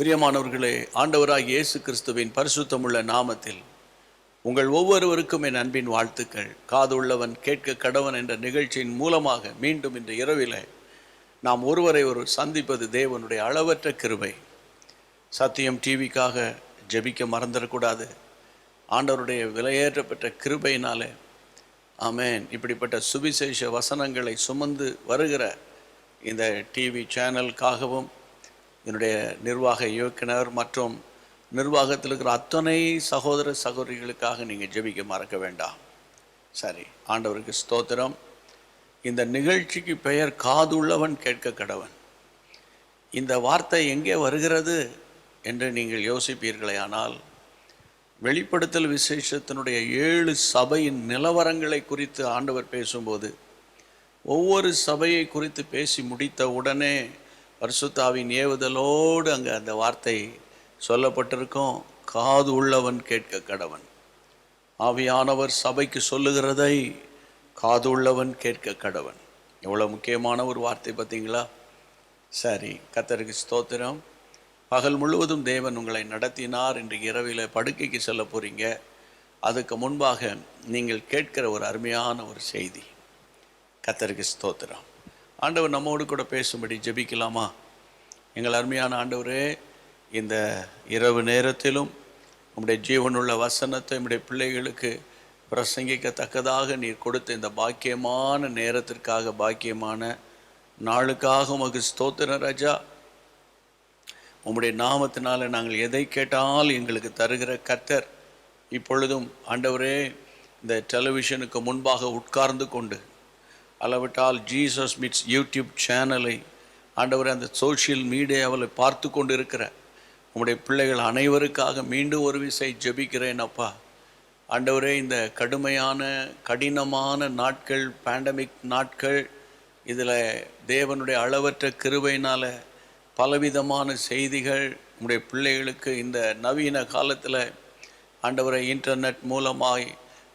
பிரியமானவர்களே ஆண்டவராக இயேசு கிறிஸ்துவின் பரிசுத்தமுள்ள நாமத்தில் உங்கள் ஒவ்வொருவருக்கும் என் அன்பின் வாழ்த்துக்கள். காதுள்ளவன் கேட்க கடவன் என்ற நிகழ்ச்சியின் மூலமாக மீண்டும் இந்த இரவிலே நாம் ஒருவரை ஒரு சந்திப்பது தேவனுடைய அளவற்ற கிருபை. சத்தியம் டிவிக்காக ஜெபிக்க மறந்துடக்கூடாது. ஆண்டவருடைய விலையேற்றப்பட்ட கிருபையினாலே ஆமேன். இப்படிப்பட்ட சுவிசேஷ வசனங்களை சுமந்து வருகிற இந்த டிவி சேனலுக்காகவும் என்னுடைய நிர்வாக இயக்குனர் மற்றும் நிர்வாகத்தில் இருக்கிற அத்தனை சகோதர சகோதரிகளுக்காக நீங்கள் ஜெபிக்க மறக்க வேண்டாம். சரி ஆண்டவருக்கு ஸ்தோத்திரம். இந்த நிகழ்ச்சிக்கு பெயர் காதுள்ளவன் கேட்க கடவன். இந்த வார்த்தை எங்கே வருகிறது என்று நீங்கள் யோசிப்பீர்களே ஆனால் வெளிப்படுத்தல் விசேஷத்தினுடைய ஏழு சபையின் நிலவரங்களை குறித்து ஆண்டவர் பேசும்போது ஒவ்வொரு சபையை குறித்து பேசி முடித்த உடனே பரிசுத்தாவின் ஏவுதலோடு அங்கே அந்த வார்த்தை சொல்லப்பட்டிருக்கும். காது உள்ளவன் கேட்க கடவன். ஆவியானவர் சபைக்கு சொல்லுகிறதை காது உள்ளவன் கேட்க கடவன். எவ்வளோ முக்கியமான ஒரு வார்த்தை பார்த்தீங்களா? சரி கத்தருக்கு ஸ்தோத்திரம். பகல் முழுவதும் தேவன் உங்களை நடத்தினார் இன்று இரவில் படுக்கைக்கு செல்ல போகிறீங்க அதுக்கு முன்பாக நீங்கள் கேட்கிற ஒரு அருமையான ஒரு செய்தி. கத்தருக்கு ஸ்தோத்திரம். ஆண்டவர் நம்மோடு கூட பேசும்படி ஜெபிக்கலாமா? எங்கள் அருமையான ஆண்டவரே இந்த இரவு நேரத்திலும் உம்முடைய ஜீவனுள்ள வசனத்தை உம்முடைய பிள்ளைகளுக்கு பிரசங்கிக்கத்தக்கதாக நீர் கொடுத்த இந்த பாக்கியமான நேரத்திற்காக பாக்கியமான நாளுக்காக உமக்கு ஸ்தோத்திர ராஜா. உம்முடைய நாமத்தினால நாங்கள் எதை கேட்டால் எங்களுக்கு தருகிற கத்தர் இப்பொழுதும் ஆண்டவரே இந்த டெலிவிஷனுக்கு முன்பாக உட்கார்ந்து கொண்டு அளவிட்டால் ஜீசஸ் மிட்ஸ் யூடியூப் சேனலை ஆண்டவர் அந்த சோஷியல் மீடியாவில் பார்த்து கொண்டு இருக்கிற உங்களுடைய பிள்ளைகள் அனைவருக்காக மீண்டும் ஒரு விசை ஜபிக்கிறேன் அப்பா. ஆண்டவரே இந்த கடுமையான கடினமான நாட்கள் பேண்டமிக் நாட்கள் இதில் தேவனுடைய அளவற்ற கிருபையினால் பலவிதமான செய்திகள் உங்களுடைய பிள்ளைகளுக்கு இந்த நவீன காலத்தில் ஆண்டவரை இன்டர்நெட் மூலமாய்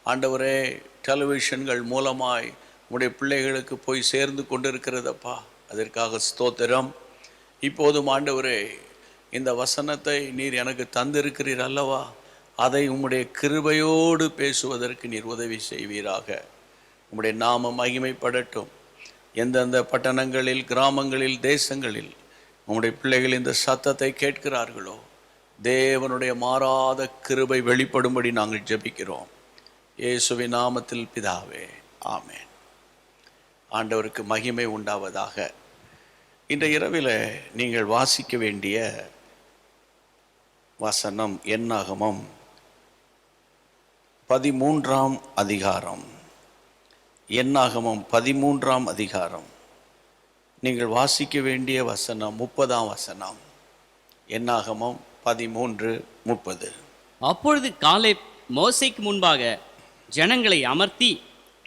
ஆண்டவரே டெலிவிஷன்கள் மூலமாய் உங்களுடைய பிள்ளைகளுக்கு போய் சேர்ந்து கொண்டிருக்கிறதப்பா. அதற்காக ஸ்தோத்திரம். இப்போதும் ஆண்டவரே இந்த வசனத்தை நீர் எனக்கு தந்திருக்கிறீர் அல்லவா? அதை உம்முடைய கிருபையோடு பேசுவதற்கு நீர் உதவி செய்வீராக. உம்முடைய நாமம் மகிமைப்படட்டும். எந்தெந்த பட்டணங்களில் கிராமங்களில் தேசங்களில் உம்முடைய பிள்ளைகள் இந்த சத்தத்தை கேட்கிறார்களோ தேவனுடைய மாறாத கிருபை வெளிப்படும்படி நாங்கள் ஜெபிக்கிறோம். இயேசுவின் நாமத்தில் பிதாவே ஆமேன். ஆண்டவருக்கு மகிமை உண்டாவதாக. இந்த இரவில் நீங்கள் வாசிக்க வேண்டிய வசனம் என்னாகமம் பதிமூன்றாம் அதிகாரம். என்னாகமம் பதிமூன்றாம் அதிகாரம். நீங்கள் வாசிக்க வேண்டிய வசனம் முப்பதாம் வசனம். என்னாகமம் பதிமூன்று முப்பது. அப்பொழுது காலை மோசைக்கு முன்பாக ஜனங்களை அமர்த்தி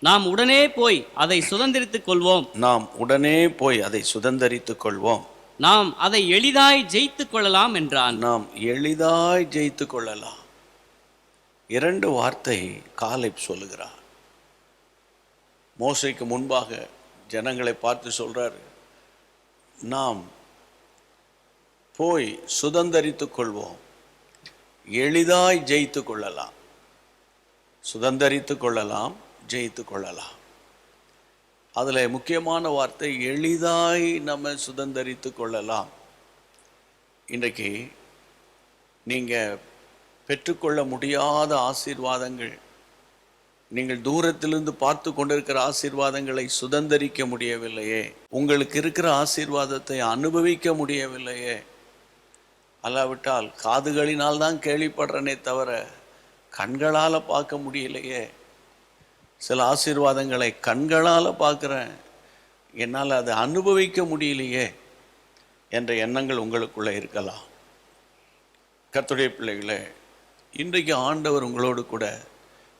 நாம் உடனே போய் அதை சுதந்திரித்துக் கொள்வோம். நாம் உடனே போய் அதை சுதந்தரித்துக் கொள்வோம். நாம் அதை எளிதாய் ஜெயித்துக் கொள்ளலாம் என்றான். நாம் எளிதாய் ஜெயித்து கொள்ளலாம். இரண்டு வார்த்தை காலை சொல்லுகிறார். மோசைக்கு முன்பாக ஜனங்களை பார்த்து சொல்றாரு நாம் போய் சுதந்தரித்துக் கொள்வோம். எளிதாய் ஜெயித்து கொள்ளலாம். சுதந்தரித்து கொள்ளலாம். ஜெயித்து கொள்ளலாம் அதில் முக்கியமான வார்த்தை எளிதாய் நம்ம சுதந்திரித்து கொள்ளலாம் இன்றைக்கு நீங்கள் பெற்றுக்கொள்ள முடியாத ஆசீர்வாதங்கள் நீங்கள் தூரத்திலிருந்து பார்த்து கொண்டிருக்கிற ஆசீர்வாதங்களை சுதந்தரிக்க முடியவில்லையே உங்களுக்கு இருக்கிற ஆசீர்வாதத்தை அனுபவிக்க முடியவில்லையே அல்லாவிட்டால் காதுகளினால் தான் கேள்விப்படுறனே தவிர கண்களால் பார்க்க முடியலையே சில ஆசீர்வாதங்களை கண்களால் பார்க்குறேன். என்னால் அதை அனுபவிக்க முடியலையே என்ற எண்ணங்கள் உங்களுக்குள்ளே இருக்கலாம். கத்துடைய பிள்ளைகளே இன்றைக்கு ஆண்டவர் உங்களோடு கூட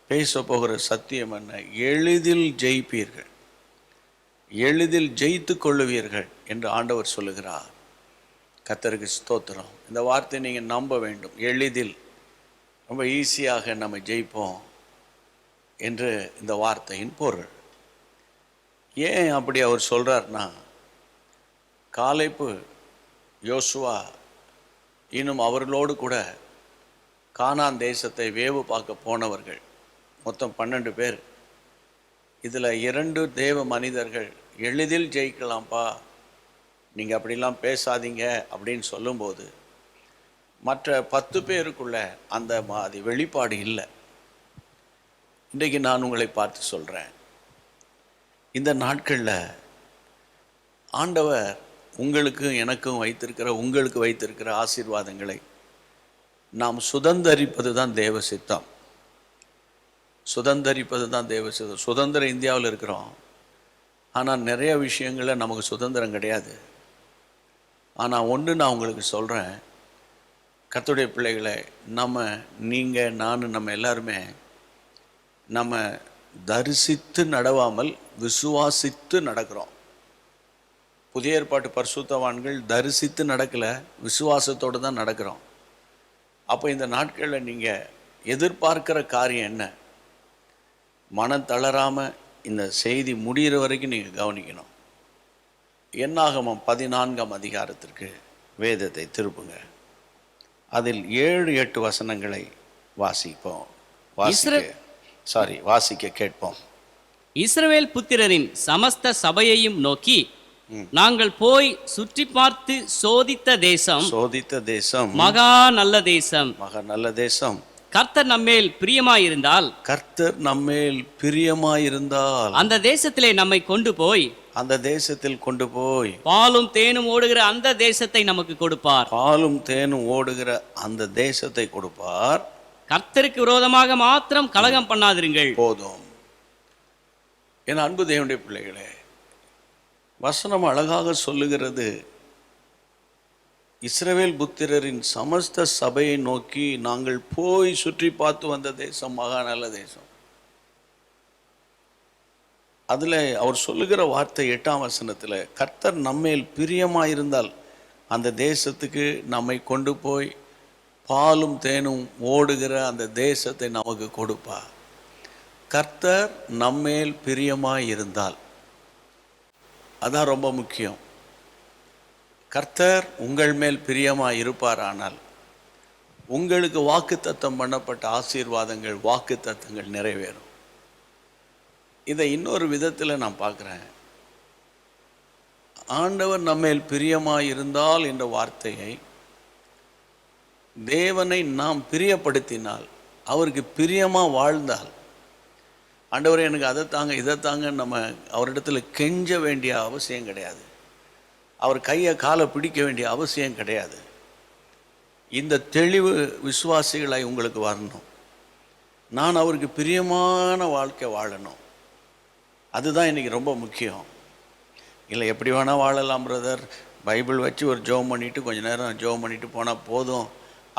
பேச போகிற சத்தியம் என்ன? எளிதில் ஜெயிப்பீர்கள். எளிதில் ஜெயித்து கொள்ளுவீர்கள் என்று ஆண்டவர் சொல்லுகிறார். கத்தருக்கு ஸ்தோத்திரம். இந்த வார்த்தையை நீங்கள் நம்ப வேண்டும். எளிதில். ரொம்ப ஈஸியாக நம்ம ஜெயிப்போம். என்று இந்த வார்த்தையின் பொருள். ஏன் அப்படி அவர் சொல்கிறார்னா காலைப்பு யோசுவா இன்னும் அவர்களோடு கூட கானான் தேசத்தை வேவு பார்க்க போனவர்கள் மொத்தம் பன்னெண்டு பேர். இதில் இரண்டு தேவ மனிதர்கள் எளிதில் ஜெயிக்கலாம்ப்பா நீங்கள் அப்படிலாம் பேசாதீங்க அப்படின்னு சொல்லும்போது மற்ற பத்து பேருக்குள்ள அந்த மாதிரி வெளிப்பாடு இல்லை. இன்றைக்கு நான் உங்களை பார்த்து சொல்கிறேன் இந்த நாட்களில் ஆண்டவர் உங்களுக்கும் எனக்கும் வைத்திருக்கிற உங்களுக்கு வைத்திருக்கிற ஆசீர்வாதங்களை நாம் சுதந்தரிப்பது தான் தேவ சித்தம். சுதந்தரிப்பது தான் தேவ சித்தம். சுதந்திர இந்தியாவில் இருக்கிறோம். ஆனால் நிறைய விஷயங்களில் நமக்கு சுதந்திரம் கிடையாது. ஆனால் ஒன்று நான் உங்களுக்கு சொல்கிறேன் கத்துடைய பிள்ளைகளை நம்ம நீங்கள் நான் நம்ம எல்லாருமே நம்ம தரிசித்து நடவாமல் விசுவாசித்து நடக்கிறோம். புதிய ஏற்பாட்டு பரிசுத்தவான்கள் தரிசித்து நடக்கலை விசுவாசத்தோடு தான் நடக்கிறோம். அப்போ இந்த நாட்களில் நீங்கள் எதிர்பார்க்கிற காரியம் என்ன? மனம் தளராமல் இந்த செய்தி முடிகிற வரைக்கும் நீங்கள் கவனிக்கணும். என்னாகமம் பதினான்காம் அதிகாரத்திற்கு வேதத்தை திருப்புங்க. அதில் ஏழு எட்டு வசனங்களை வாசிப்போம். வாசிக்க. சாரி வாசிக்க கேட்போம். இஸ்ரவேல் புத்திரரின் சமஸ்த சபையையும் நோக்கி நாங்கள் போய் சுற்றி பார்த்து சோதித்த தேசம் சோதித்த தேசம். மகா நல்ல தேசம். மக நல்ல தேசம். கர்த்தர் நம்மேல் பிரியமாயிருந்தால் கர்த்தர் நம்மேல் பிரியமாயிருந்தால். அந்த தேசத்திலே நம்மை கொண்டு போய் அந்த தேசத்தில் கொண்டு போய். பாலும் தேனும் ஓடுகிற அந்த தேசத்தை நமக்கு கொடுப்பார். பாலும் தேனும் ஓடுகிற அந்த தேசத்தை கொடுப்பார். கர்த்தருக்கு விரோதமாக மாத்திரம் கலகம் பண்ணாதிருங்கள். போதும். என் அன்பு தேவனுடைய பிள்ளைகளே வசனம் அழகாக சொல்லுகிறது. இஸ்ரவேல் புத்திரரின் சமஸ்த சபையை நோக்கி நாங்கள் போய் சுற்றி பார்த்து வந்த தேசம் மகா நல்ல தேசம். அதில் அவர் சொல்லுகிற வார்த்தை எட்டாம் வசனத்தில் கர்த்தர் நம்மேல் பிரியமாக இருந்தால் அந்த தேசத்துக்கு நம்மை கொண்டு போய் பாலும் தேனும் ஓடுகிற அந்த தேசத்தை நமக்கு கொடுப்பா. கர்த்தர் நம்மேல் பிரியமாக இருந்தால். அதான் ரொம்ப முக்கியம். கர்த்தர் உங்கள் மேல் பிரியமாக இருப்பார் ஆனால் உங்களுக்கு வாக்குத்தத்தம் பண்ணப்பட்ட ஆசீர்வாதங்கள் வாக்குத்தத்தங்கள் நிறைவேறும். இதை இன்னொரு விதத்தில் நான் பார்க்குறேன். ஆண்டவர் நம்மேல் பிரியமாக இருந்தால் என்ற வார்த்தையை தேவனை நாம் பிரியப்படுத்தினால் அவருக்கு பிரியமாக வாழ்ந்தால். ஆண்டவர் எனக்கு அதை தாங்க இதை தாங்க நம்ம அவரிடத்துல கெஞ்ச வேண்டிய அவசியம் கிடையாது. அவர் கையை காலை பிடிக்க வேண்டிய அவசியம் கிடையாது. இந்த தெளிவு விசுவாசிகளாய் உங்களுக்கு வரணும். நான் அவருக்கு பிரியமான வாழ்க்கை வாழணும். அதுதான் இன்றைக்கி ரொம்ப முக்கியம். இல்லை எப்படி வேணால் வாழலாம் பிரதர் பைபிள் வச்சு ஒரு ஜோம் பண்ணிவிட்டு கொஞ்சம் நேரம் ஜோம் பண்ணிட்டு போனால் போதும்.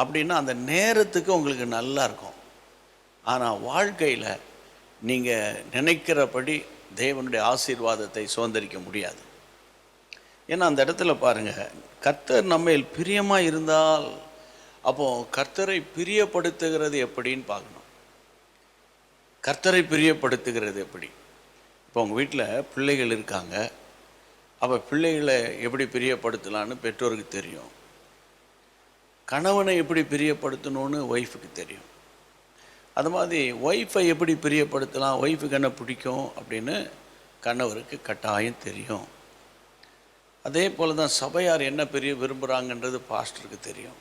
அப்படின்னா அந்த நேரத்துக்கு உங்களுக்கு நல்லா இருக்கும். ஆனால் வாழ்க்கையில் நீங்கள் நினைக்கிறபடி தேவனுடைய ஆசீர்வாதத்தை சுதந்திரிக்க முடியாது. ஏன்னா அந்த இடத்துல பாருங்கள் கர்த்தர் நம்மேல் பிரியமாக இருந்தால் அப்போ கர்த்தரை பிரியப்படுத்துகிறது எப்படின்னு பார்க்கணும். கர்த்தரை பிரியப்படுத்துகிறது எப்படி? இப்போ உங்கள் வீட்டில் பிள்ளைகள் இருக்காங்க. அப்போ பிள்ளைகளை எப்படி பிரியப்படுத்தலான்னு பெற்றோருக்கு தெரியும். கணவனை எப்படி பிரியப்படுத்தணும்னு ஒய்ஃபுக்கு தெரியும். அது மாதிரி ஒய்ஃபை எப்படி பிரியப்படுத்தலாம் ஒய்ஃபுக்கு என்ன பிடிக்கும் அப்படின்னு கணவருக்கு கட்டாயம் தெரியும். அதே போல் தான் சபையார் என்ன பெரிய விரும்புகிறாங்கன்றது பாஸ்டருக்கு தெரியும்.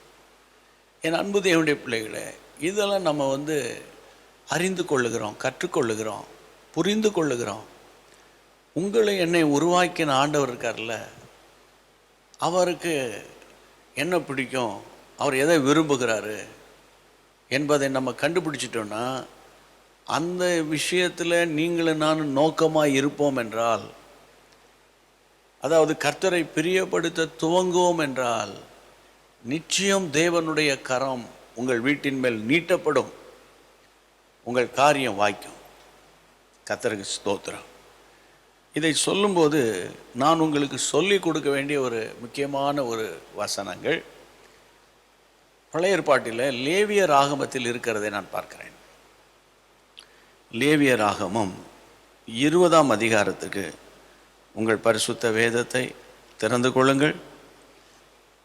என் அன்பு தேவனுடைய பிள்ளைகளே இதெல்லாம் நம்ம வந்து அறிந்து கொள்ளுகிறோம் கற்றுக்கொள்ளுகிறோம் புரிந்து கொள்ளுகிறோம். உங்களை என்னை உருவாக்கின ஆண்டவர் இருக்கார்ல அவருக்கு என்ன பிடிக்கும்? அவர் எதை விரும்புகிறாரு என்பதை நம்ம கண்டுபிடிச்சிட்டோன்னா அந்த விஷயத்தில் நீங்களும் நான் நோக்கமாக இருப்போம் என்றால் அதாவது கர்த்தரை பிரியப்படுத்த துவங்குவோம் என்றால் நிச்சயம் தேவனுடைய கரம் உங்கள் வீட்டின் மேல் நீட்டப்படும். உங்கள் காரியம் வாய்க்கும். கர்த்தருக்கு ஸ்தோத்திரம். இதை சொல்லும்போது நான் உங்களுக்கு சொல்லிக் கொடுக்க வேண்டிய ஒரு முக்கியமான ஒரு வசனங்கள். பழைய ஏற்பாட்டில் லேவிய ராகமத்தில் இருக்கிறதை நான் பார்க்கிறேன். லேவிய ராகமம் இருபதாம் அதிகாரத்துக்கு உங்கள் பரிசுத்த வேதத்தை திறந்து கொள்ளுங்கள்.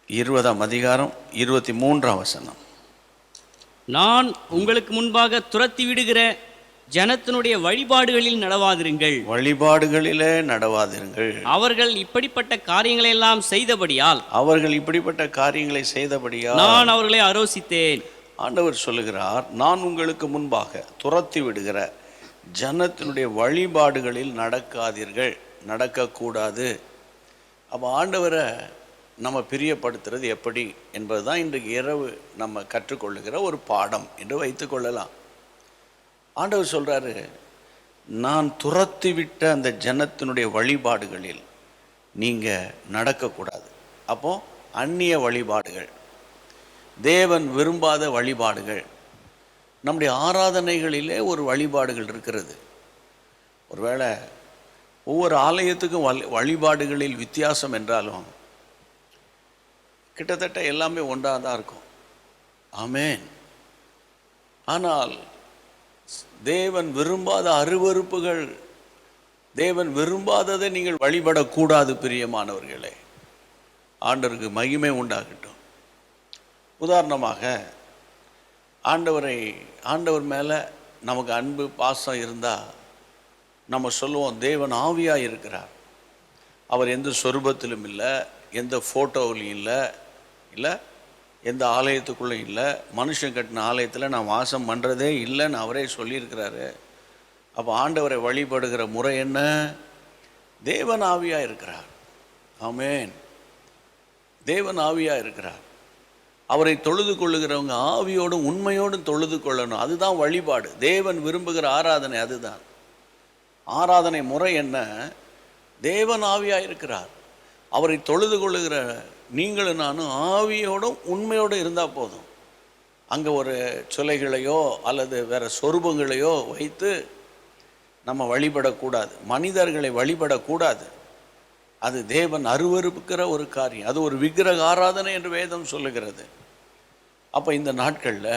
இருபதாம் அதிகாரம் இருபத்தி மூன்றாம் வசனம். நான் உங்களுக்கு முன்பாக துரத்தி விடுகிற ஜனத்தினுடைய வழிபாடுகளில் நடவாதிருங்கள். வழிபாடுகளிலே நடவாதிருங்கள். அவர்கள் இப்படிப்பட்ட காரியங்களை எல்லாம் செய்தபடியால் அவர்கள் இப்படிப்பட்ட காரியங்களை செய்தபடியா நான் அவர்களை அரோசித்தேன் ஆண்டவர் சொல்லுகிறார் நான் உங்களுக்கு முன்பாக துரத்தி விடுகிற ஜனத்தினுடைய வழிபாடுகளில் நடக்காதீர்கள் நடக்கக்கூடாது. அப்போ ஆண்டவரை நம்ம பிரியப்படுத்துறது எப்படி என்பதுதான் இன்றைக்கு இரவு நம்ம கற்றுக்கொள்ளுகிற ஒரு பாடம் என்று வைத்துக்கொள்ளலாம் ஆண்டவர் சொல்கிறாரு நான் துரத்தி விட்ட அந்த ஜனத்தினுடைய வழிபாடுகளில் நீங்கள் நடக்கக்கூடாது. அப்போ அந்நிய வழிபாடுகள் தேவன் விரும்பாத வழிபாடுகள் நம்முடைய ஆராதனைகளிலே ஒரு வழிபாடுகள் இருக்கிறது. ஒருவேளை ஒவ்வொரு ஆலயத்துக்கும் வழி வழிபாடுகளில் வித்தியாசம் என்றாலும் கிட்டத்தட்ட எல்லாமே ஒன்றாக தான் இருக்கும். ஆமேன். ஆனால் தேவன் விரும்பாத அருவருப்புகள் தேவன் விரும்பாததை நீங்கள் வழிபடக்கூடாது பிரியமானவர்களே. ஆண்டவருக்கு மகிமை உண்டாகட்டும். உதாரணமாக ஆண்டவரை ஆண்டவர் மேலே நமக்கு அன்பு பாசம் இருந்தால் நம்ம சொல்லுவோம் தேவன் ஆவியாக இருக்கிறார். அவர் எந்த சொரூபத்திலும் இல்லை எந்த ஃபோட்டோவிலையும் இல்லை இல்லை எந்த ஆலயத்துக்குள்ளே இல்லை. மனுஷன் கட்டின ஆலயத்தில் நான் வாசம் பண்ணுறதே இல்லைன்னு அவரே சொல்லியிருக்கிறாரு. அப்போ ஆண்டவரை வழிபடுகிற முறை என்ன? தேவன் ஆவியாக இருக்கிறார். ஆமேன். தேவன் ஆவியாக இருக்கிறார். அவரை தொழுது கொள்ளுகிறவங்க ஆவியோடும் உண்மையோடும் தொழுது கொள்ளணும். அதுதான் வழிபாடு. தேவன் விரும்புகிற ஆராதனை அதுதான். ஆராதனை முறை என்ன? தேவன் ஆவியாக இருக்கிறார். அவரை தொழுது கொள்ளுகிற நீங்களும் நானும் ஆவியோடும் உண்மையோடும் இருந்தால் போதும். அங்கே ஒரு சிலைகளையோ அல்லது வேறு சொரூபங்களையோ வைத்து நம்ம வழிபடக்கூடாது. மனிதர்களை வழிபடக்கூடாது. அது தேவன் அருவருப்புக்கிற ஒரு காரியம். அது ஒரு விக்கிரக ஆராதனை என்று வேதம் சொல்லுகிறது. அப்போ இந்த நாட்களில்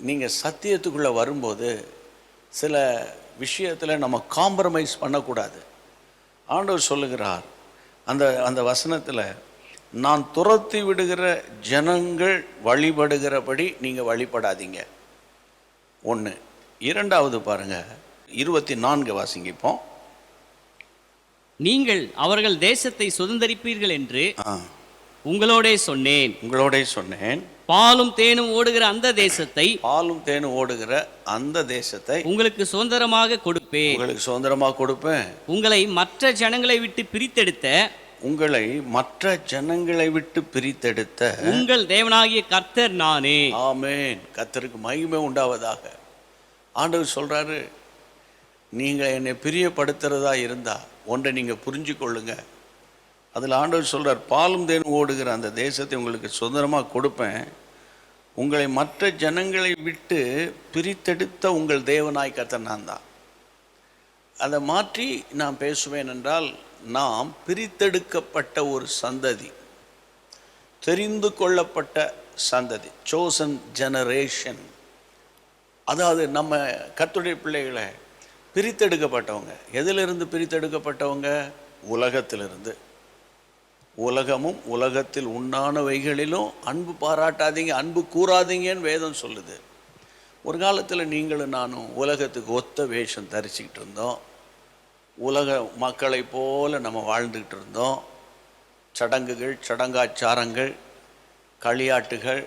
நீங்கள் சத்தியத்துக்குள்ளே வரும்போது சில விஷயத்தில் நம்ம காம்ப்ரமைஸ் பண்ணக்கூடாது. ஆண்டவர் சொல்லுகிறார். அந்த அந்த வசனத்தில் நான் துரத்தி விடுகிற ஜனங்கள் வழிபடுகிறபடி நீங்கள் வழிபடாதீங்க. ஒன்று இரண்டாவது பாருங்க. இருபத்தி நான்கு வாசிங்கிப்போம் நீங்கள் அவர்கள் தேசத்தை சுதந்தரிப்பீர்கள் என்று உங்களோடே சொன்னேன். உங்களோட சொன்னேன். பாலும் தேனும் ஓடுகிற அந்த தேசத்தை பாலும் தேனும் ஓடுகிற அந்த தேசத்தை உங்களுக்கு சுதந்திரமாக கொடுப்பேன். உங்களுக்கு சுதந்திரமாக கொடுப்பேன். உங்களை மற்ற ஜனங்களை விட்டு பிரித்தெடுத்த உங்களை மற்ற ஜனங்களை விட்டு பிரித்தெடுத்த உங்கள் தேவனாகிய கர்த்தர் நானே. ஆமென். கர்த்தருக்கு மகிமை உண்டாவதாக. ஆண்டவர் சொல்றாரு நீங்க என்னை பிரியப்படுத்துறதா இருந்தா ஒன்றை நீங்க புரிஞ்சு கொள்ளுங்க அதில் ஆண்டவர் சொல்றார் பாலும் தேனும் ஓடுகிற அந்த தேசத்தை உங்களுக்கு சுதந்திரமாக கொடுப்பேன். உங்களை மற்ற ஜனங்களை விட்டு பிரித்தெடுத்த உங்கள் தேவனாய் கர்த்தர் நான் தான். அதை மாற்றி நான் பேசுவேன் என்றால் நாம் பிரித்தெடுக்கப்பட்ட ஒரு சந்ததி தெரிந்து கொள்ளப்பட்ட சந்ததி சோசன் ஜெனரேஷன் அதாவது நம்ம கத்துடைய பிள்ளைகளை பிரித்தெடுக்கப்பட்டவங்க. எதிலிருந்து பிரித்தெடுக்கப்பட்டவங்க? உலகத்திலிருந்து. உலகமும் உலகத்தில் உண்டானவைகளிலும் அன்பு பாராட்டாதீங்க அன்பு கூறாதீங்கன்னு வேதம் சொல்லுது. ஒரு காலத்தில் நீங்களும் நானும் உலகத்துக்கு ஒத்த வேஷம் தரிச்சுக்கிட்டு இருந்தோம். உலக மக்களை போல நம்ம வாழ்ந்துக்கிட்டு இருந்தோம். சடங்குகள் சடங்காச்சாரங்கள் களியாட்டுகள்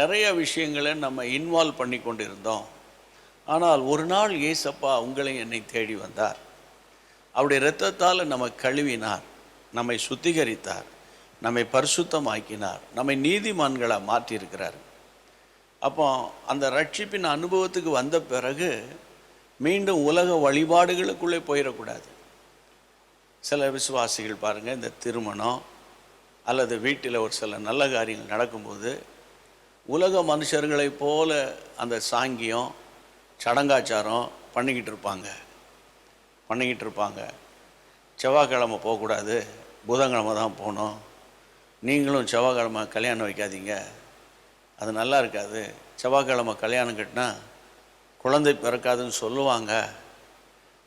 நிறைய விஷயங்களை நம்ம இன்வால்வ் பண்ணி கொண்டு இருந்தோம் ஆனால் ஒரு நாள் ஏசப்பா உங்களை என்னை தேடி வந்தார். அவருடைய இரத்தத்தால் நம்ம கழுவினார். நம்மை சுத்திகரித்தார். நம்மை பரிசுத்தமாக்கினார். நம்மை நீதிமான்களாக மாற்றியிருக்கிறார். அப்போ அந்த ரட்சிப்பின் அனுபவத்துக்கு வந்த பிறகு மீண்டும் உலக வழிபாடுகளுக்குள்ளே போயிடக்கூடாது. சில விசுவாசிகள் பாருங்கள் இந்த திருமணம் அல்லது வீட்டில் ஒரு சில நல்ல காரியங்கள் நடக்கும்போது உலக மனுஷர்களைப் போல அந்த சாங்கியம் சடங்காச்சாரம் பண்ணிக்கிட்டு இருப்பாங்க. பண்ணிக்கிட்டு இருப்பாங்க. செவ்வாய்க்கிழமை போகக்கூடாது புதன்கிழமை தான் போகணும். நீங்களும் செவ்வாய்க்கிழமை கல்யாணம் வைக்காதீங்க. அது நல்லா இருக்காது. செவ்வாய்க்கிழமை கல்யாணம் கட்டினா குழந்தை பிறக்காதுன்னு சொல்லுவாங்க.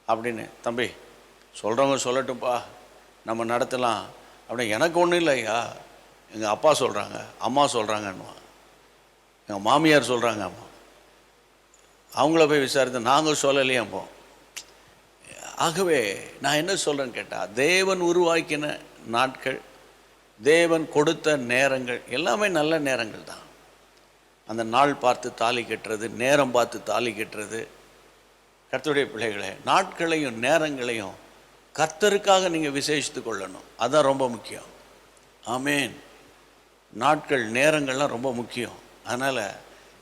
அப்படின்னு தம்பி சொல்கிறவங்க சொல்லட்டும்ப்பா. நம்ம நடத்தலாம். அப்படின்னு எனக்கு ஒன்றும் இல்லையா? எங்கள் அப்பா சொல்கிறாங்க அம்மா சொல்கிறாங்கன்னுவான் எங்கள் மாமியார் சொல்கிறாங்க அம்மா அவங்கள போய் விசாரித்து நாங்கள் சொல்லலையாம்போ ஆகவே நான் என்ன சொல்கிறேன்னு கேட்டால் தேவன் உருவாக்கின நாட்கள் தேவன் கொடுத்த நேரங்கள் எல்லாமே நல்ல நேரங்கள் தான். அந்த நாள் பார்த்து தாலி கட்டுறது நேரம் பார்த்து தாலி கட்டுறது. கர்த்தருடைய பிள்ளைகளே நாட்களையும் நேரங்களையும் கர்த்தருக்காக நீங்கள் விசேஷித்து கொள்ளணும். அதுதான் ரொம்ப முக்கியம். ஆமேன். நாட்கள் நேரங்கள்லாம் ரொம்ப முக்கியம். அதனால்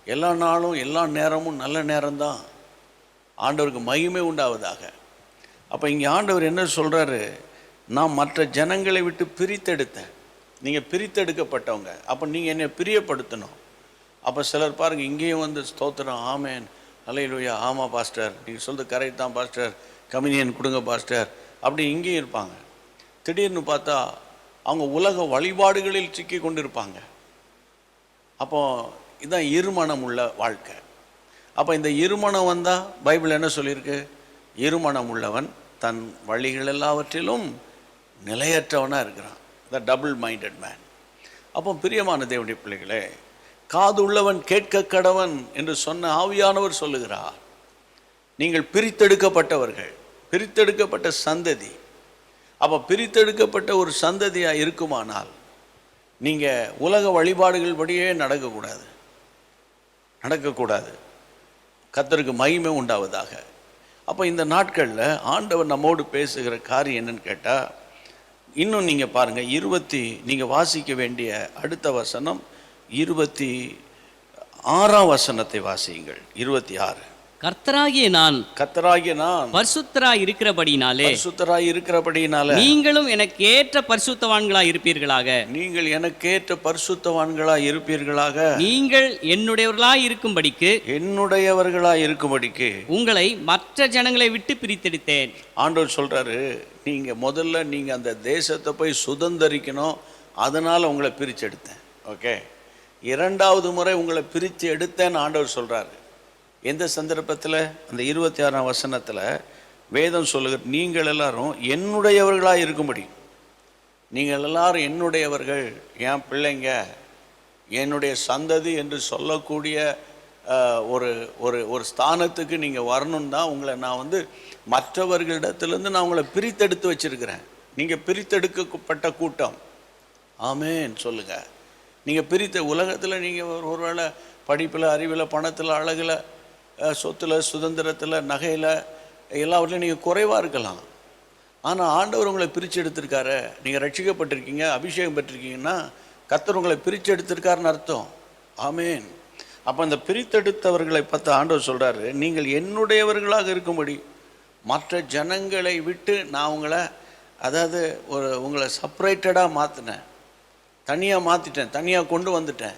எல்லா நாளும் எல்லா நேரமும் நல்ல நேரம்தான். ஆண்டவருக்கு மகிமை உண்டாவதாக. அப்போ இங்கே ஆண்டவர் என்ன சொல்கிறாரு நான் மற்ற ஜனங்களை விட்டு பிரித்தெடுத்தேன். நீங்கள் பிரித்தெடுக்கப்பட்டவங்க. அப்போ நீங்கள் என்னை பிரியப்படுத்தணும். அப்போ சிலர் பாருங்கள் இங்கேயும் வந்து ஸ்தோத்திரம் ஆமேன் அலையிலுயா ஆமாம் பாஸ்டர். நீங்கள் சொல்றது கரெக்ட் தான் பாஸ்டர். கமினியன் கொடுங்க பாஸ்டர். அப்படி இங்கேயும் இருப்பாங்க. திடீர்னு பார்த்தா அவங்க உலக வழிபாடுகளில் சிக்கி கொண்டு இருப்பாங்க அப்போ இதுதான் இருமணம் உள்ள வாழ்க்கை. அப்போ இந்த இருமணம் வந்தால் பைபிள் என்ன சொல்லியிருக்கு? இருமணம் உள்ளவன் தன் வழிகள் எல்லாவற்றிலும் நிலையற்றவனாக இருக்கிறான். த டபுள் மைண்டட் மேன் அப்போ பிரியமான தேவனுடைய பிள்ளைகளே காது உள்ளவன் கேட்க கடவன் என்று சொன்ன ஆவியானவர் சொல்லுகிறார். நீங்கள் பிரித்தெடுக்கப்பட்டவர்கள் பிரித்தெடுக்கப்பட்ட சந்ததி. அப்போ பிரித்தெடுக்கப்பட்ட ஒரு சந்ததியாக இருக்குமானால் நீங்கள் உலக வழிபாடுகள் படியே நடக்கக்கூடாது. நடக்கக்கூடாது. கத்தருக்கு மகிமை உண்டாவதாக. அப்போ இந்த நாட்களில் ஆண்டவர் நம்மோடு பேசுகிற காரியம் என்னன்னு கேட்டால் இன்னும் நீங்கள் பாருங்கள் இருபத்தி நீங்கள் வாசிக்க வேண்டிய அடுத்த வசனம் இருபத்தி ஆறாம் வசனத்தை வாசியுங்கள். இருபத்தி ஆறு. கர்த்தராகிய நான் கத்தராகிய நான் பரிசுத்தராய் இருக்கிறபடினாலே பரிசுத்தராய் இருக்கிறபடினால நீங்களும் எனக்கு ஏற்ற பரிசுத்தவான்களாய் இருப்பீர்களாக. நீங்கள் எனக்கேற்ற பரிசுத்தவான்களாய் இருப்பீர்களாக. நீங்கள் என்னுடையவர்களாய் இருக்கும்படிக்கு என்னுடையவர்களாய் இருக்கும்படிக்கு உங்களை மற்ற ஜனங்களை விட்டு பிரித்தெடுத்தேன். ஆண்டவர் சொல்றாரு நீங்க முதல்ல நீங்க அந்த தேசத்தை போய் சுதந்தரிக்கணும் அதனால உங்களை பிரிச்சு எடுத்தேன் ஓகே இரண்டாவது முறை உங்களை பிரித்து எடுத்தேன்னு ஆண்டவர் சொல்கிறாரு எந்த சந்தர்ப்பத்தில்? அந்த இருபத்தி ஆறாம் வசனத்தில் வேதம் சொல்லுகிற நீங்கள் எல்லாரும் என்னுடையவர்களாக இருக்கும்படி. நீங்கள் எல்லாரும் என்னுடையவர்கள் என் பிள்ளைங்க என்னுடைய சந்ததி என்று சொல்லக்கூடிய ஒரு ஒரு ஒரு ஸ்தானத்துக்கு நீங்கள் வரணும் தான் உங்களை நான் வந்து மற்றவர்களிடத்துலேருந்து நான் உங்களை பிரித்தெடுத்து வச்சிருக்கிறேன். நீங்கள் பிரித்தெடுக்கப்பட்ட கூட்டம். ஆமேன் சொல்லுங்கள் நீங்கள் பிரித்த உலகத்தில் நீங்கள் ஒரு ஒருவேளை படிப்பில் அறிவில் பணத்தில் அழகில் சொத்தில் சொத்துல சுதந்திரத்தில் நகையில் எல்லாவற்றிலும் நீங்கள் குறைவாக இருக்கலாம். ஆனால் ஆண்டவர் உங்களை பிரித்து எடுத்திருக்காரு. நீங்கள் ரட்சிக்கப்பட்டிருக்கீங்க அபிஷேகம் பெற்றிருக்கீங்கன்னா கத்தர் உங்களை பிரித்து எடுத்திருக்காருன்னு அர்த்தம். ஆமேன். அப்போ அந்த பிரித்தெடுத்தவர்களை பார்த்து ஆண்டவர் சொல்கிறாரு நீங்கள் என்னுடையவர்களாக இருக்கும்படி. மற்ற ஜனங்களை விட்டு நான் உங்களை அதாவது ஒரு உங்களை செப்பரேட்டடாக மாற்றினேன் தனியாக மாற்றிட்டேன் தனியாக கொண்டு வந்துட்டேன்.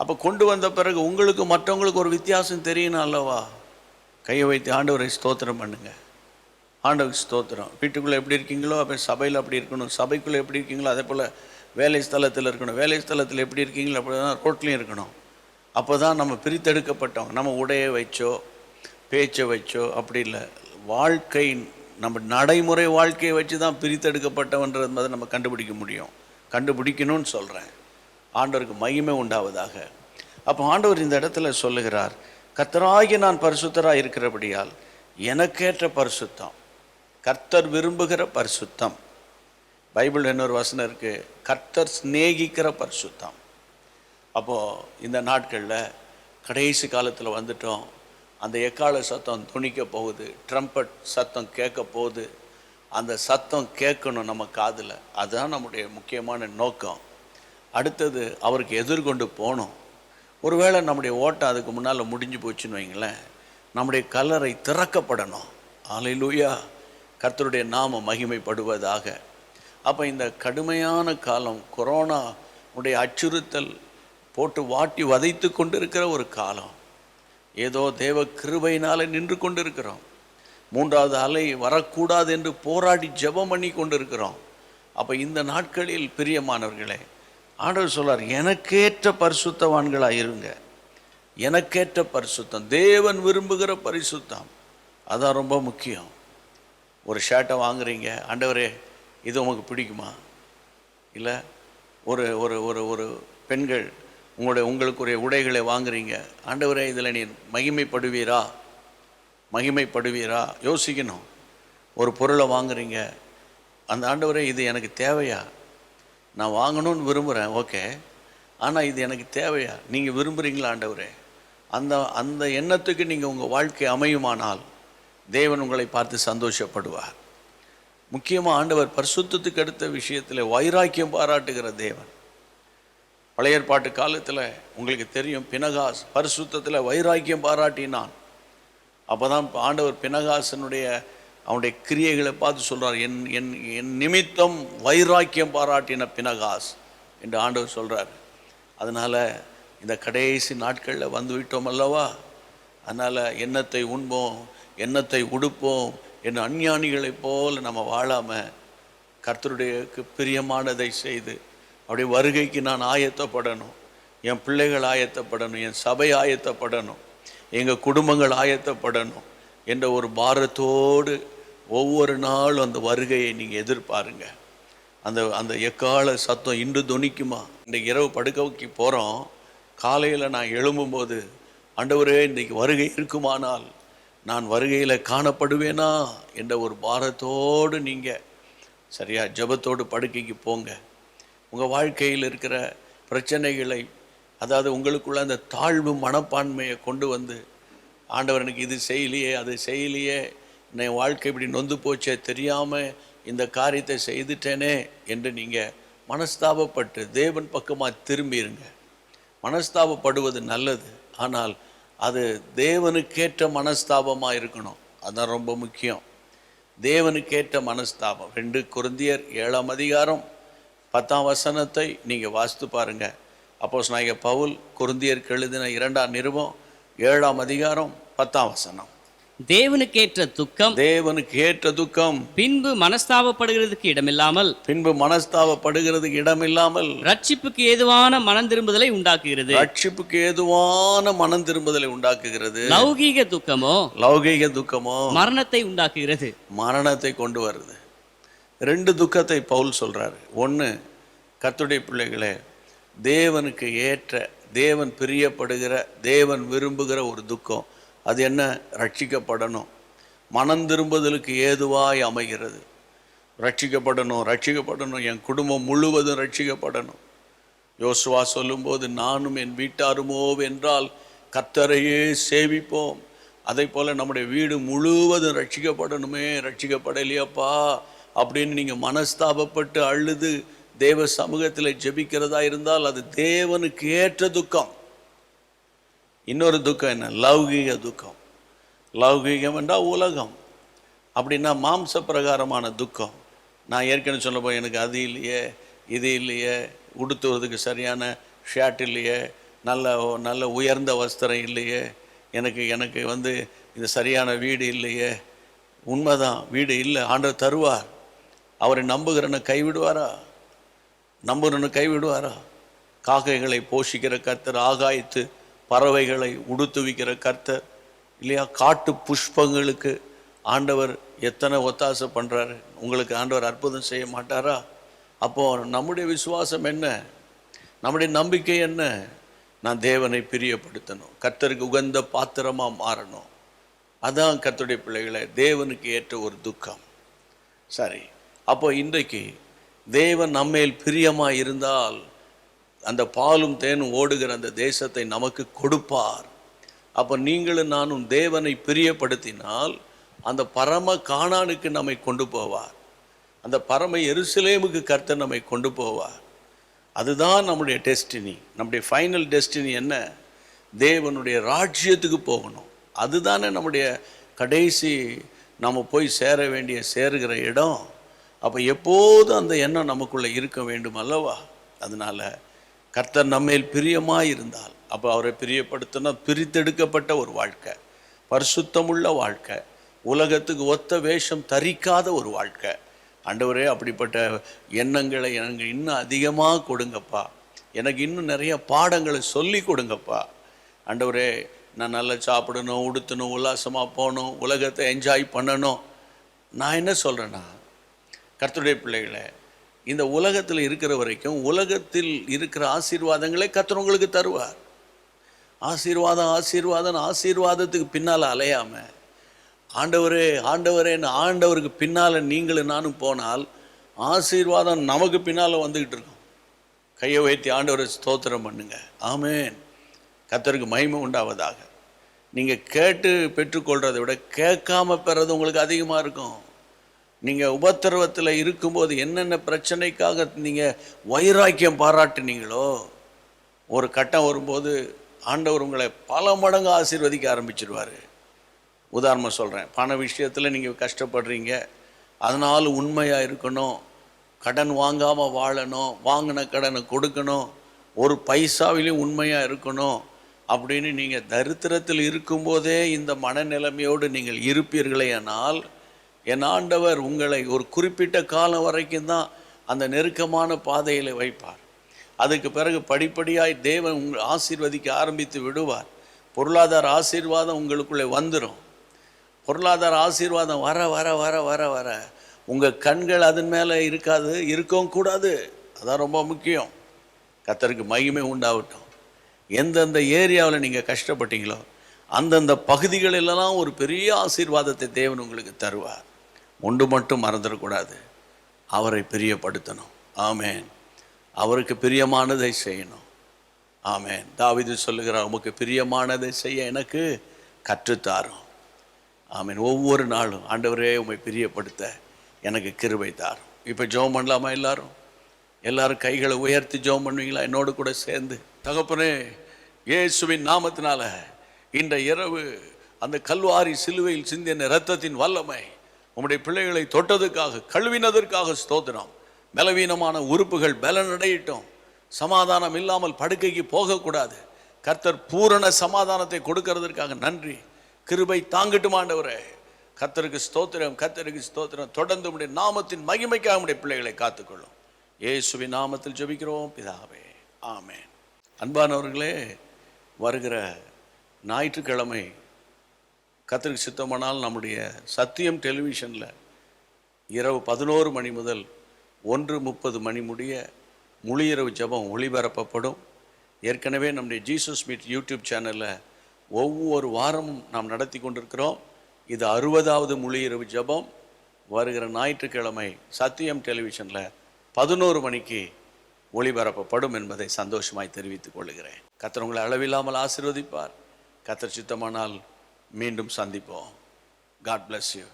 அப்போ கொண்டு வந்த பிறகு உங்களுக்கு மற்றவங்களுக்கு ஒரு வித்தியாசம் தெரியணும் அல்லவா? கையை வைத்து ஆண்டவரை ஸ்தோத்திரம் பண்ணுங்கள் ஆண்டவருக்கு ஸ்தோத்திரம். வீட்டுக்குள்ளே எப்படி இருக்கீங்களோ அப்போ சபையில் அப்படி இருக்கணும். சபைக்குள்ளே எப்படி இருக்கீங்களோ அதே போல் வேலை ஸ்தலத்தில் இருக்கணும். வேலை ஸ்தலத்தில் எப்படி இருக்கீங்களோ அப்படி தான் ரோட்லேயும் இருக்கணும். அப்போ தான் நம்ம பிரித்தெடுக்கப்பட்டோம். நம்ம உடையை வச்சோ பேச்சை வச்சோ அப்படி இல்லை. வாழ்க்கை நம்ம நடைமுறை வாழ்க்கையை வச்சு தான் பிரித்தெடுக்கப்பட்டவன்றது மாதிரி நம்ம கண்டுபிடிக்க முடியும். கண்டுபிடிக்கணும்னு சொல்கிறேன் ஆண்டவருக்கு மகிமை உண்டாவதாக. அப்போ ஆண்டவர் இந்த இடத்துல சொல்லுகிறார் கர்த்தராகி நான் பரிசுத்தராக இருக்கிறபடியால் எனக்கேற்ற பரிசுத்தம் கர்த்தர் விரும்புகிற பரிசுத்தம். பைபிள் இன்னொரு வசனம் இருக்குது கர்த்தர் சிநேகிக்கிற பரிசுத்தம். அப்போது இந்த நாட்களில் கடைசி காலத்தில் வந்துட்டோம். அந்த எக்கால சத்தம் துணிக்க போகுது ட்ரம்பட் சத்தம் கேட்க போகுது. அந்த சத்தம் கேட்கணும் நம்ம காதில். அதுதான் நம்முடைய முக்கியமான நோக்கம். அடுத்தது அவருக்கு எதிர்கொண்டு போகணும். ஒருவேளை நம்முடைய ஓட்டம் அதுக்கு முன்னால் முடிஞ்சு போச்சுன்னு வைங்களேன். நம்முடைய கல்லறை திறக்கப்படணும். ஆலையிலூயா கர்த்தருடைய நாம மகிமைப்படுவதாக. அப்போ இந்த கடுமையான காலம் கொரோனா உடைய அச்சுறுத்தல் போட்டு வாட்டி வதைத்து கொண்டிருக்கிற ஒரு காலம். ஏதோ தேவ கிருபையினால் நின்று கொண்டிருக்கிறோம். மூன்றாவது அலை வரக்கூடாது என்று போராடி ஜெபம் பண்ணி கொண்டிருக்கிறோம். அப்போ இந்த நாட்களில் பிரியமானவர்களே ஆண்டவர் சொல்லார் எனக்கேற்ற பரிசுத்தவான்களாக இருங்க. எனக்கேற்ற பரிசுத்தம். தேவன் விரும்புகிற பரிசுத்தம். அதான் ரொம்ப முக்கியம். ஒரு ஷர்ட்டை வாங்குறீங்க ஆண்டவரே இது உங்களுக்கு பிடிக்குமா? இல்லை ஒரு ஒரு ஒரு ஒரு பெண்கள் உங்களுடைய உங்களுக்குரிய உடைகளை வாங்குறீங்க. ஆண்டவரே இதில் நீ மகிமைப்படுவீரா? மகிமைப்படுவீரா? யோசிக்கணும். ஒரு பொருளை வாங்குறீங்க. அந்த ஆண்டவரே இது எனக்கு தேவையா? நான் வாங்கணும்னு விரும்புகிறேன் ஓகே. ஆனால் இது எனக்கு தேவையா? நீங்கள் விரும்புகிறீங்களா ஆண்டவரே? அந்த அந்த எண்ணத்துக்கு நீங்கள் உங்கள் வாழ்க்கை அமையுமானால் தேவன் உங்களை பார்த்து சந்தோஷப்படுவார். முக்கியமாக ஆண்டவர் பரிசுத்தத்துக்கு அடுத்த விஷயத்தில் வைராக்கியம் பாராட்டுகிற தேவன். பழைய ஏற்பாட்டு காலத்தில் உங்களுக்கு தெரியும் பினகாஸ் பரிசுத்தத்தில் வைராக்கியம் பாராட்டினான். அப்போ தான் ஆண்டவர் பினகாசனுடைய அவனுடைய கிரியைகளை பார்த்து சொல்கிறார் என் என் என் நிமித்தம் வைராக்கியம் பாராட்டின பினகாஸ் என்று ஆண்டவர் சொல்கிறார் அதனால் இந்த கடைசி நாட்களில் வந்துவிட்டோம் அல்லவா? அதனால் எண்ணத்தை உண்போம் எண்ணத்தை உடுப்போம் என் அஞ்ஞானிகளைப் போல் நம்ம வாழாமல் கர்த்தருடைய பிரியமானதை செய்து அப்படியே வருகைக்கு நான் ஆயத்தப்படணும் என் பிள்ளைகள் ஆயத்தப்படணும் என் சபை ஆயத்தப்படணும் எங்கள் குடும்பங்கள் ஆயத்தப்படணும் என்ற ஒரு பாரத்தோடு ஒவ்வொரு நாளும் அந்த வருகையை நீங்கள் எதிர்பாருங்க. அந்த அந்த எக்கால சத்தம் இன்று தொனிக்குமா இன்றைக்கு இரவு படுக்கைக்கு போகிறோம் காலையில் நான் எழும்பும்போது ஆண்டவரே இன்றைக்கு வருகை இருக்குமானால் நான் வருகையில் காணப்படுவேனா? என்ற ஒரு பாரத்தோடு நீங்கள் சரியா ஜெபத்தோடு படுக்கைக்கு போங்க. உங்கள் வாழ்க்கையில் இருக்கிற பிரச்சனைகளை அதாவது உங்களுக்குள்ள அந்த தாழ்வு மனப்பான்மையை கொண்டு வந்து ஆண்டவர் எனக்கு இது செய்யலையே அது செய்யலையே என் வாழ்க்கை இப்படி நொந்து போச்சே தெரியாமல் இந்த காரியத்தை செய்துட்டேனே என்று நீங்கள் மனஸ்தாபப்பட்டு தேவன் பக்கமாக திரும்பிடுங்க மனஸ்தாபப்படுவது நல்லது ஆனால் அது தேவனுக்கேற்ற மனஸ்தாபமாக இருக்கணும். அதுதான் ரொம்ப முக்கியம். தேவனுக்கேற்ற மனஸ்தாபம். ரெண்டு குருந்தியர் ஏழாம் அதிகாரம் பத்தாம் வசனத்தை நீங்கள் வாசித்து பாருங்கள் அப்போஸ் நாயக பவுல் குருந்தியருக்கு எழுதின இரண்டாம் நிருபம் ஏழாம் அதிகாரம் பத்தாம் வசனம். தேவனுக்கேற்ற துக்கம் தேவனுக்கு ஏற்ற துக்கம். பின்பு மனஸ்தாபப்படுகிறதுக்கு இடமில்லாமல் பின்பு மனஸ்தாபப்படுகிறதுக்கு இடமில்லாமல். ரட்சிப்புக்கு ஏதுவான மனம் திரும்புதலை உண்டாக்குகிறது. ரட்சிப்புக்கு ஏதுவான மனம் திரும்புதலை உண்டாக்குகிறது. லௌகீக துக்கமோ லௌகீக துக்கமோ. மரணத்தை உண்டாக்குகிறது. மரணத்தை கொண்டு வருது. ரெண்டு துக்கத்தை பவுல் சொல்றாரு. ஒன்று கர்த்தருடைய பிள்ளைகளே தேவனுக்கு ஏற்ற தேவன் பிரியப்படுகிற தேவன் விரும்புகிற ஒரு துக்கம். அது என்ன? ரட்சிக்கப்படணும். மனம் திரும்புதலுக்கு ஏதுவாய் அமைகிறது. ரட்சிக்கப்படணும் ரட்சிக்கப்படணும். என் குடும்பம் முழுவதும் ரட்சிக்கப்படணும். யோசுவா சொல்லும்போது நானும் என் வீட்டாருமோ என்றால் கத்தரையே சேவிப்போம். அதே போல் நம்முடைய வீடு முழுவதும் ரட்சிக்கப்படணுமே ரட்சிக்கப்படலையப்பா. அப்படின்னு நீங்கள் மனஸ்தாபப்பட்டு அழுது தேவ சமூகத்தில் ஜெபிக்கிறதா இருந்தால் அது தேவனுக்கு ஏற்ற துக்கம். இன்னொரு துக்கம் என்ன? லௌகீக துக்கம். லௌகீகம் என்றால் உலகம். அப்படின்னா மாம்ச பிரகாரமான துக்கம். நான் ஏற்கனவே சொல்லப்போ எனக்கு அது இல்லையே இது இல்லையே உடுத்துவதுக்கு சரியான ஷர்ட் இல்லையே நல்ல நல்ல உயர்ந்த வஸ்திரம் இல்லையே எனக்கு எனக்கு வந்து இது சரியான வீடு இல்லையே. உண்மைதான் வீடு இல்லை ஆண்டவர் தருவார். அவரை நம்புகிறன கைவிடுவாரா? நம்புகிறன கைவிடுவாரா? காக்கைகளை போஷிக்கிற கர்த்தர் ஆகாயத்து பறவைகளை உடுத்துவிக்கிற கர்த்தர். இல்லையா? காட்டு புஷ்பங்களுக்கு ஆண்டவர் எத்தனை ஒத்தாசை பண்ணுறாரு உங்களுக்கு ஆண்டவர் அற்புதம் செய்ய மாட்டாரா? அப்போது நம்முடைய விசுவாசம் என்ன? நம்முடைய நம்பிக்கை என்ன? நான் தேவனை பிரியப்படுத்தணும். கர்த்தருக்கு உகந்த பாத்திரமாக மாறணும். அதான் கர்த்தருடைய பிள்ளைகளை தேவனுக்கு ஏற்ற ஒரு துக்கம். சரி. அப்போ இன்றைக்கு தேவன் நம்மேல் பிரியமாக இருந்தால் அந்த பாலும் தேனும் ஓடுகிற அந்த தேசத்தை நமக்கு கொடுப்பார். அப்போ நீங்களும் நானும் தேவனை பிரியப்படுத்தினால் அந்த பரம காணானுக்கு நம்மை கொண்டு போவார். அந்த பரம எருசலேமுக்கு கர்த்தர் நம்மை கொண்டு போவார். அதுதான் நம்முடைய டெஸ்டினி. நம்முடைய ஃபைனல் டெஸ்டினி என்ன? தேவனுடைய ராஜ்யத்துக்கு போகணும். அதுதானே நம்முடைய கடைசி நம்ம போய் சேர வேண்டிய சேருகிற இடம். அப்போ எப்போதும் அந்த எண்ணம் நமக்குள்ளே இருக்க வேண்டும் அல்லவா? அதனால கர்த்தர் நம்மேல் பிரியமாக இருந்தால் அப்போ அவரை பிரியப்படுத்தினா பிரித்தெடுக்கப்பட்ட ஒரு வாழ்க்கை பரிசுத்தமுள்ள வாழ்க்கை உலகத்துக்கு ஒத்த வேஷம் தரிக்காத ஒரு வாழ்க்கை. ஆண்டவரே அப்படிப்பட்ட எண்ணங்களை எனக்கு இன்னும் அதிகமாக கொடுங்கப்பா. எனக்கு இன்னும் நிறைய பாடங்களை சொல்லி கொடுங்கப்பா. ஆண்டவரே நான் நல்லா சாப்பிடணும் உடுத்தணும் உல்லாசமாக போகணும் உலகத்தை என்ஜாய் பண்ணணும். நான் என்ன சொல்கிறேன்னா கர்த்தருடைய பிள்ளைகளை இந்த உலகத்தில் இருக்கிற வரைக்கும் உலகத்தில் இருக்கிற ஆசீர்வாதங்களை கர்த்தர் உங்களுக்கு தருவார். ஆசீர்வாதம் ஆசீர்வாதம் ஆசீர்வாதத்துக்கு பின்னால் அலையாமல் ஆண்டவரே ஆண்டவரேன்னு ஆண்டவருக்கு பின்னால் நீங்களும் நானும் போனால் ஆசீர்வாதம் நமக்கு பின்னால் வந்துக்கிட்டு இருக்கும். கையை உயர்த்தி ஆண்டவரை ஸ்தோத்திரம் பண்ணுங்க. ஆமேன். கத்தருக்கு மகிமை உண்டாவதாக. நீங்கள் கேட்டு பெற்றுக்கொள்கிறத விட கேட்காம பெறது உங்களுக்கு அதிகமாக இருக்கும். நீங்கள் உபத்திரவத்தில் இருக்கும்போது என்னென்ன பிரச்சனைக்காக நீங்கள் வைராக்கியம் பாராட்டினீங்களோ ஒரு கட்டம் வரும்போது ஆண்டவர் உங்களை பல மடங்கு ஆசீர்வதிக்க ஆரம்பிச்சிருவார். உதாரணம் சொல்கிறேன் பண விஷயத்தில் நீங்கள் கஷ்டப்படுறீங்க அதனால் உண்மையாக இருக்கணும் கடன் வாங்காமல் வாழணும் வாங்கின கடனை கொடுக்கணும் ஒரு பைசாவிலையும் உண்மையாக இருக்கணும் அப்படின்னு நீங்கள் தரித்திரத்தில் இருக்கும்போதே இந்த மனநிலைமையோடு நீங்கள் இருப்பீர்களேயானால் என் ஆண்டவர் உங்களை ஒரு குறிப்பிட்ட காலம் வரைக்கும் தான் அந்த நெருக்கமான பாதையில் வைப்பார். அதுக்கு பிறகு படிப்படியாய் தேவன் உங்கள் ஆசீர்வதிக்க ஆரம்பித்து விடுவார். பொருளாதார ஆசீர்வாதம் உங்களுக்குள்ளே வந்துடும் பொருளாதார ஆசீர்வாதம் வர வர வர வர வர. உங்கள் கண்கள் அதன் மேலே இருக்காது இருக்கவும் கூடாது. அதான் ரொம்ப முக்கியம். கத்தருக்கு மகிமை உண்டாகட்டும். எந்தெந்த ஏரியாவில் நீங்கள் கஷ்டப்பட்டீங்களோ அந்தந்த பகுதிகளிலெல்லாம் ஒரு பெரிய ஆசீர்வாதத்தை தேவன் உங்களுக்கு தருவார். ஒன்று மட்டும் மறந்துடக்கூடாது. அவரை பிரியப்படுத்தணும். ஆமேன். அவருக்கு பிரியமானதை செய்யணும். ஆமேன். தாவிது சொல்லுகிறார் உமக்கு பிரியமானதை செய்ய எனக்கு கற்றுத்தாரும். ஆமீன். ஒவ்வொரு நாளும் ஆண்டவரே உம்மை பிரியப்படுத்த எனக்கு கிருபை தாரும். இப்போ ஜெபம் பண்ணலாமா எல்லாரும்? எல்லாரும் கைகளை உயர்த்தி ஜெபம் பண்ணுவீங்களா? என்னோடு கூட சேர்ந்து. தகப்பனே இயேசுவின் நாமத்தினால இந்த இரவு அந்த கல்வாரி சிலுவையில் சிந்தின இரத்தத்தின் வல்லமை உம்முடைய பிள்ளைகளை தொட்டதுக்காக கழுவினதற்காக ஸ்தோத்திரம். பலவீனமான உறுப்புகள் பலனடையட்டும். சமாதானம் இல்லாமல் படுக்கைக்கு போகக்கூடாது. கர்த்தர் பூரண சமாதானத்தை கொடுக்கறதற்காக நன்றி. கிருபை தாங்கட்டுமாண்டவரே கத்தருக்கு கர்த்தருக்கு ஸ்தோத்திரம் கர்த்தருக்கு ஸ்தோத்திரம். தொடர்ந்து உடைய நாமத்தின் மகிமைக்காக உடைய பிள்ளைகளை காத்துக்கொள்ளும். இயேசுவின் நாமத்தில் ஜபிக்கிறோம். பிதாவே ஆமேன். அன்பானவர்களே வருகிற ஞாயிற்றுக்கிழமை கத்திரிக்கு சித்தமானால் நம்முடைய சத்தியம் டெலிவிஷனில் இரவு பதினோரு மணி முதல் ஒன்று முப்பது மணி முடிய முழு இரவு ஜெபம் ஒளிபரப்பப்படும். ஏற்கனவே நம்முடைய ஜீசஸ் மீட் யூடியூப் சேனலில் ஒவ்வொரு வாரமும் நாம் நடத்தி கொண்டிருக்கிறோம். இது அறுபதாவது முழு இரவு ஜெபம். வருகிற ஞாயிற்றுக்கிழமை சத்தியம் டெலிவிஷனில் பதினோரு மணிக்கு ஒளிபரப்பப்படும் என்பதை சந்தோஷமாய் தெரிவித்துக் கொள்கிறேன். கத்தர் உங்களை அளவில்லாமல் ஆசிர்வதிப்பார். கத்தர் சித்தமானால் மீண்டும் சந்திப்போம். God bless you